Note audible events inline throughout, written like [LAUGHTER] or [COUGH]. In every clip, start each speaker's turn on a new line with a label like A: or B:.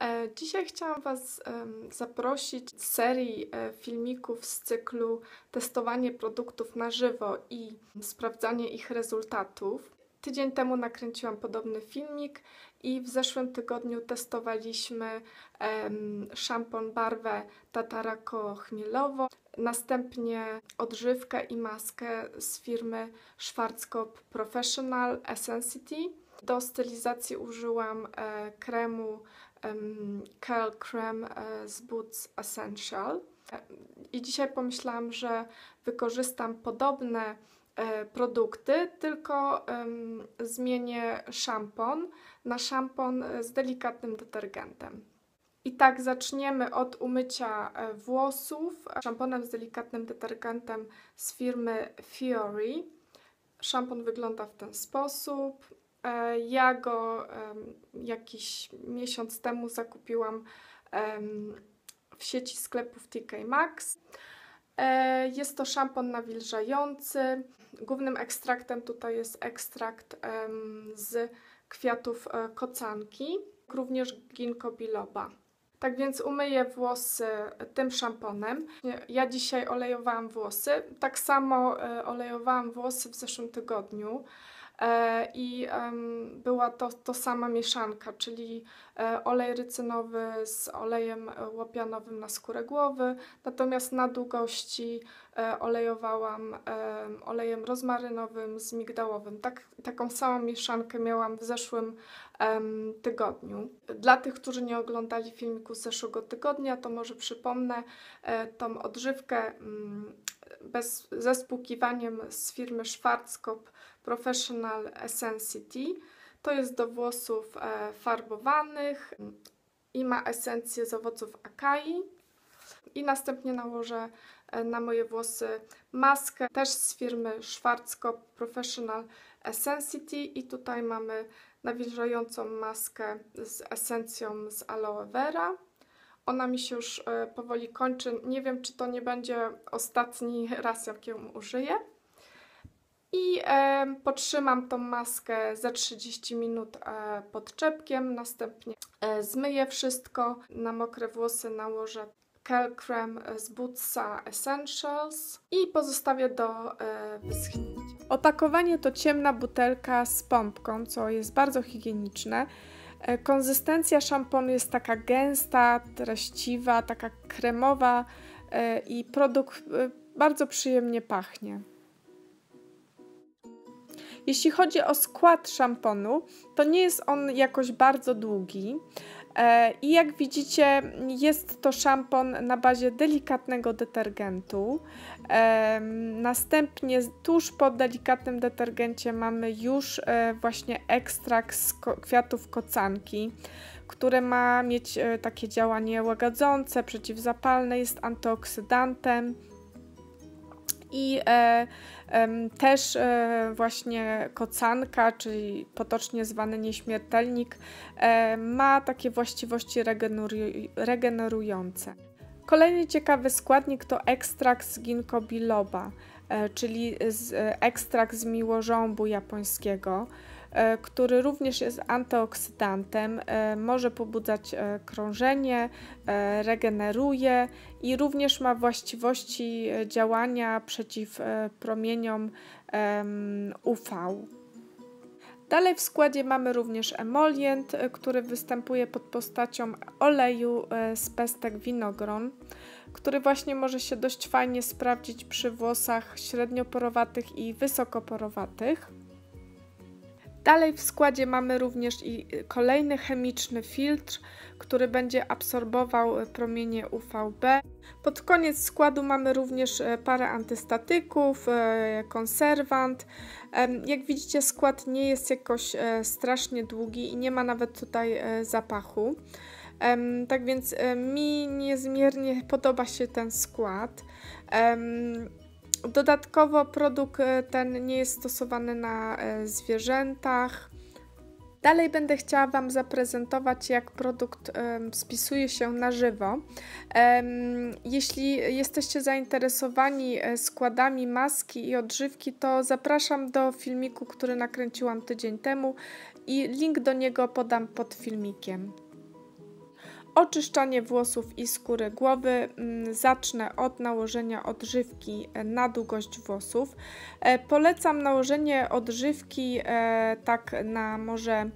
A: E, dzisiaj chciałam Was zaprosić z serii e, filmików z cyklu Testowanie produktów na żywo i sprawdzanie ich rezultatów. Tydzień temu nakręciłam podobny filmik i w zeszłym tygodniu testowaliśmy szampon barwę tatarako-chmielową, następnie odżywkę i maskę z firmy Schwarzkopf Professional Essence Do stylizacji użyłam e, kremu Curl Creme e, z Boots Essential. E, I dzisiaj pomyślałam, że wykorzystam podobne produkty, tylko zmienię szampon na szampon z delikatnym detergentem. I tak zaczniemy od umycia włosów szamponem z delikatnym detergentem z firmy Fiori. Szampon wygląda w ten sposób. E, ja go jakiś miesiąc temu zakupiłam w sieci sklepów TK Maxx. E, jest to szampon nawilżający. Głównym ekstraktem tutaj jest ekstrakt z kwiatów e, kocanki, również ginkgo biloba. Tak więc umyję włosy tym szamponem. Ja dzisiaj olejowałam włosy. Tak samo olejowałam włosy w zeszłym tygodniu. E, i była to, to sama mieszanka, czyli e, olej rycynowy z olejem łopianowym na skórę głowy, natomiast na długości e, olejowałam olejem rozmarynowym z migdałowym. Tak, taką samą mieszankę miałam w zeszłym tygodniu. Dla tych, którzy nie oglądali filmiku z zeszłego tygodnia, to może przypomnę tą odżywkę mm, bez, ze spłukiwaniem z firmy Schwarzkopf Professional Essence To jest do włosów e, farbowanych i ma esencję z owoców akai. I następnie nałożę e, na moje włosy maskę też z firmy Schwarzkopf Professional Essence i tutaj mamy nawilżającą maskę z esencją z aloe vera. Ona mi się już e, powoli kończy. Nie wiem, czy to nie będzie ostatni [LAUGHS] raz, jak ją użyję. I e, potrzymam tą maskę za 30 minut e, pod czepkiem. Następnie e, zmyję wszystko. Na mokre włosy nałożę Curl Creme z Bootsa Essentials i pozostawię do e, wyschnięcia. Opakowanie to ciemna butelka z pompką, co jest bardzo higieniczne. E, konsystencja szamponu jest taka gęsta, treściwa, taka kremowa e, i produkt e, bardzo przyjemnie pachnie. Jeśli chodzi o skład szamponu, to nie jest on jakoś bardzo długi. E, I jak widzicie, jest to szampon na bazie delikatnego detergentu. E, następnie tuż po delikatnym detergencie mamy już e, właśnie ekstrakt z kwiatów kocanki, które ma mieć takie działanie łagodzące, przeciwzapalne, jest antyoksydantem i e, e, też e, właśnie kocanka, czyli potocznie zwany nieśmiertelnik, e, ma takie właściwości regenerujące. Kolejny ciekawy składnik to ekstrakt z ginkgo biloba, e, czyli z, e, ekstrakt z miłożąbu japońskiego. E, który również jest antyoksydantem, e, może pobudzać e, krążenie, regeneruje i również ma właściwości działania przeciw promieniom UV. Dalej w składzie mamy również emolient, który występuje pod postacią oleju z pestek winogron, który właśnie może się dość fajnie sprawdzić przy włosach średnioporowatych i wysokoporowatych. Dalej w składzie mamy również i kolejny chemiczny filtr, który będzie absorbował promienie UVB. Pod koniec składu mamy również e, parę antystatyków, e, konserwant. Jak widzicie skład nie jest jakoś e, strasznie długi i nie ma nawet tutaj zapachu. Tak więc mi niezmiernie podoba się ten skład. Dodatkowo produkt e, ten nie jest stosowany na e, zwierzętach. Dalej będę chciała Wam zaprezentować, jak produkt spisuje się na żywo. Jeśli jesteście zainteresowani e, składami maski i odżywki, to zapraszam do filmiku, który nakręciłam tydzień temu i link do niego podam pod filmikiem. Oczyszczanie włosów i skóry głowy. Mm, zacznę od nałożenia odżywki e, na długość włosów. E, polecam nałożenie odżywki e, tak na może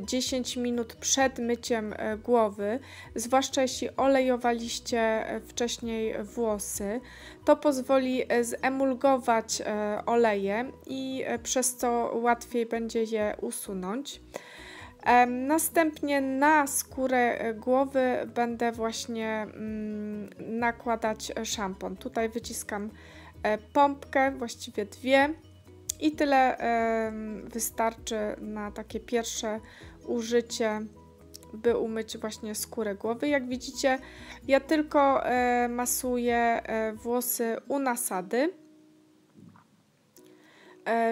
A: 10 minut przed myciem głowy, zwłaszcza jeśli olejowaliście wcześniej włosy. To pozwoli zemulgować oleje i przez co łatwiej będzie je usunąć. Następnie na skórę e, głowy będę właśnie mm, nakładać szampon. Tutaj wyciskam e, pompkę, właściwie dwie i tyle wystarczy na takie pierwsze użycie, by umyć właśnie skórę głowy. Jak widzicie, ja tylko e, masuję włosy u nasady E,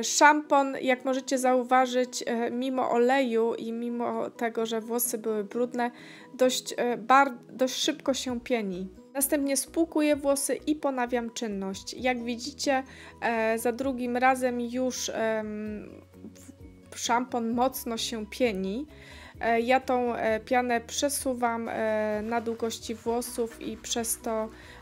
A: szampon, jak możecie zauważyć, e, mimo oleju i mimo tego, że włosy były brudne, dość, e, bar, dość szybko się pieni. Następnie spłukuję włosy i ponawiam czynność. Jak widzicie, za drugim razem już szampon mocno się pieni. Ja tą pianę przesuwam na długości włosów i przez to E,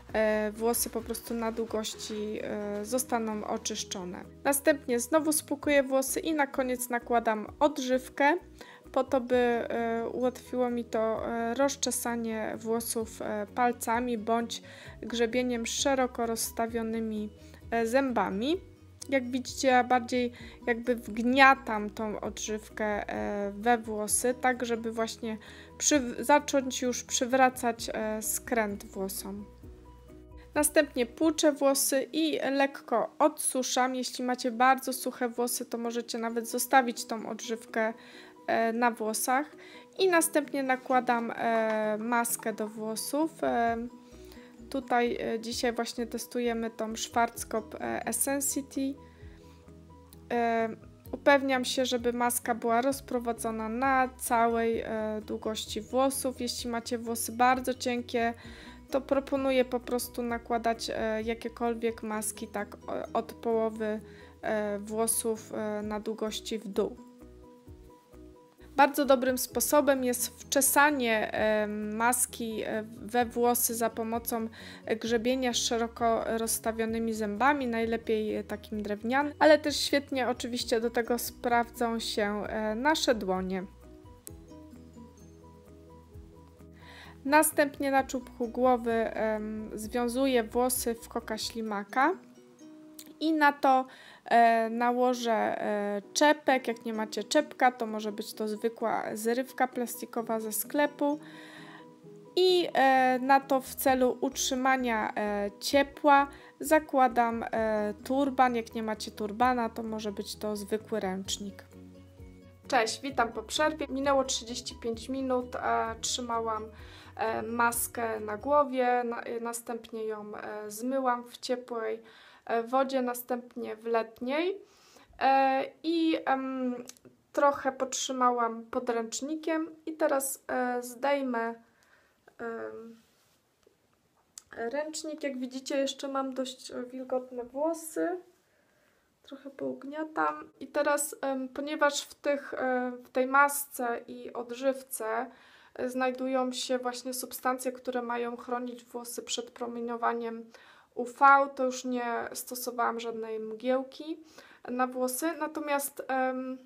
A: włosy po prostu na długości e, zostaną oczyszczone. Następnie znowu spłukuję włosy i na koniec nakładam odżywkę po to, by e, ułatwiło mi to rozczesanie włosów palcami bądź grzebieniem szeroko rozstawionymi zębami. Jak widzicie, ja bardziej jakby wgniatam tą odżywkę we włosy, tak żeby właśnie zacząć już przywracać skręt włosom. Następnie płuczę włosy i lekko odsuszam. Jeśli macie bardzo suche włosy, to możecie nawet zostawić tą odżywkę e, na włosach. I następnie nakładam e, maskę do włosów. E, tutaj dzisiaj właśnie testujemy tą Schwarzkopf Essensity. Upewniam się, żeby maska była rozprowadzona na całej długości włosów. Jeśli macie włosy bardzo cienkie, to proponuję po prostu nakładać e, jakiekolwiek maski tak od połowy e, włosów e, na długości w dół. Bardzo dobrym sposobem jest wczesanie maski we włosy za pomocą grzebienia z szeroko rozstawionymi zębami, najlepiej takim drewnianym, ale też świetnie oczywiście do tego sprawdzą się nasze dłonie. Następnie na czubku głowy um, związuję włosy w koka ślimaka i na to e, nałożę e, czepek. Jak nie macie czepka, to może być to zwykła zrywka plastikowa ze sklepu. I e, na to w celu utrzymania e, ciepła zakładam e, turban. Jak nie macie turbana, to może być to zwykły ręcznik. Cześć, witam po przerwie. Minęło 35 minut, trzymałam maskę na głowie, e, następnie ją e, zmyłam w ciepłej wodzie, następnie w letniej i trochę potrzymałam podręcznikiem i teraz zdejmę ręcznik. Jak widzicie jeszcze mam dość wilgotne włosy. Trochę pougniatam. I teraz, ponieważ w, tych, w tej masce i odżywce znajdują się właśnie substancje, które mają chronić włosy przed promieniowaniem UV. To już nie stosowałam żadnej mgiełki na włosy, natomiast um,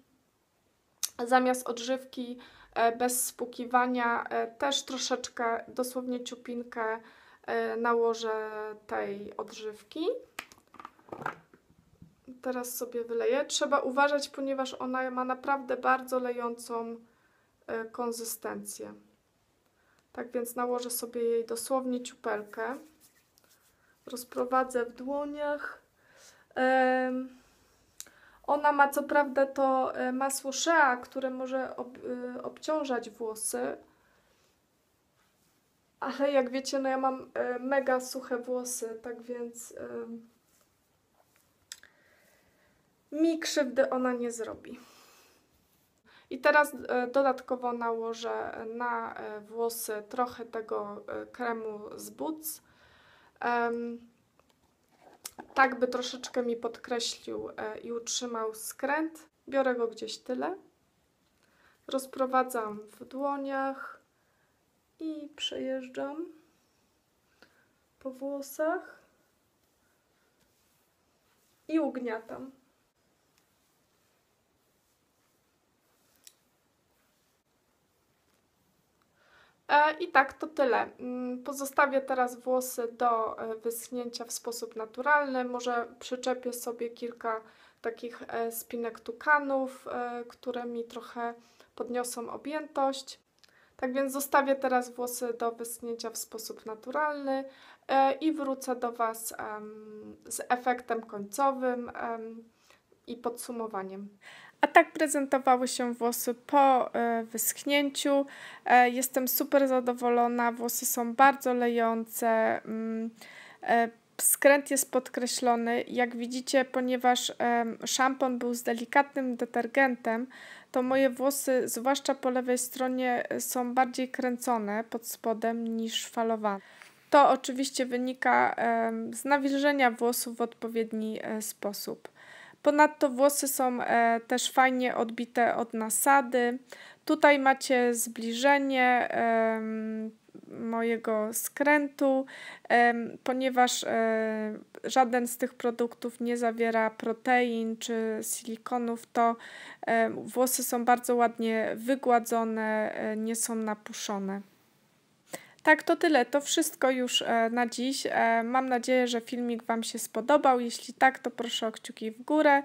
A: zamiast odżywki e, bez spukiwania e, też troszeczkę, dosłownie ciupinkę e, nałożę tej odżywki. Teraz sobie wyleję. Trzeba uważać, ponieważ ona ma naprawdę bardzo lejącą konsystencję. Tak więc nałożę sobie jej dosłownie ciupelkę. Rozprowadzę w dłoniach. Ona ma co prawda to e, masło Shea, które może e, obciążać włosy. Ale jak wiecie, no ja mam mega suche włosy, tak więc mi krzywdy ona nie zrobi. I teraz e, dodatkowo nałożę na e, włosy trochę tego e, kremu z Boots. Tak by troszeczkę mi podkreślił i utrzymał skręt. Biorę go gdzieś tyle. Rozprowadzam w dłoniach i przejeżdżam po włosach i ugniatam. I tak, to tyle. Mm, Pozostawię teraz włosy do e, wyschnięcia w sposób naturalny. Może przyczepię sobie kilka takich e, spinek tukanów, e, które mi trochę podniosą objętość. Tak więc zostawię teraz włosy do wyschnięcia w sposób naturalny e, i wrócę do Was z efektem końcowym i podsumowaniem. A tak prezentowały się włosy po e, wyschnięciu. E, Jestem super zadowolona. Włosy są bardzo lejące. mm, e, Skręt jest podkreślony. Jak widzicie, ponieważ szampon był z delikatnym detergentem, to moje włosy, zwłaszcza po lewej stronie, są bardziej kręcone pod spodem niż falowane. To oczywiście wynika z nawilżenia włosów w odpowiedni sposób. Ponadto włosy są e, też fajnie odbite od nasady. Tutaj macie zbliżenie mojego skrętu, ponieważ e, żaden z tych produktów nie zawiera protein czy silikonów, to e, włosy są bardzo ładnie wygładzone, nie są napuszone. Tak, to tyle. To wszystko już e, na dziś. E, Mam nadzieję, że filmik Wam się spodobał. Jeśli tak, to proszę o kciuki w górę.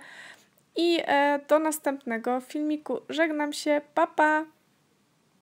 A: I e, do następnego filmiku. Żegnam się. Pa, pa!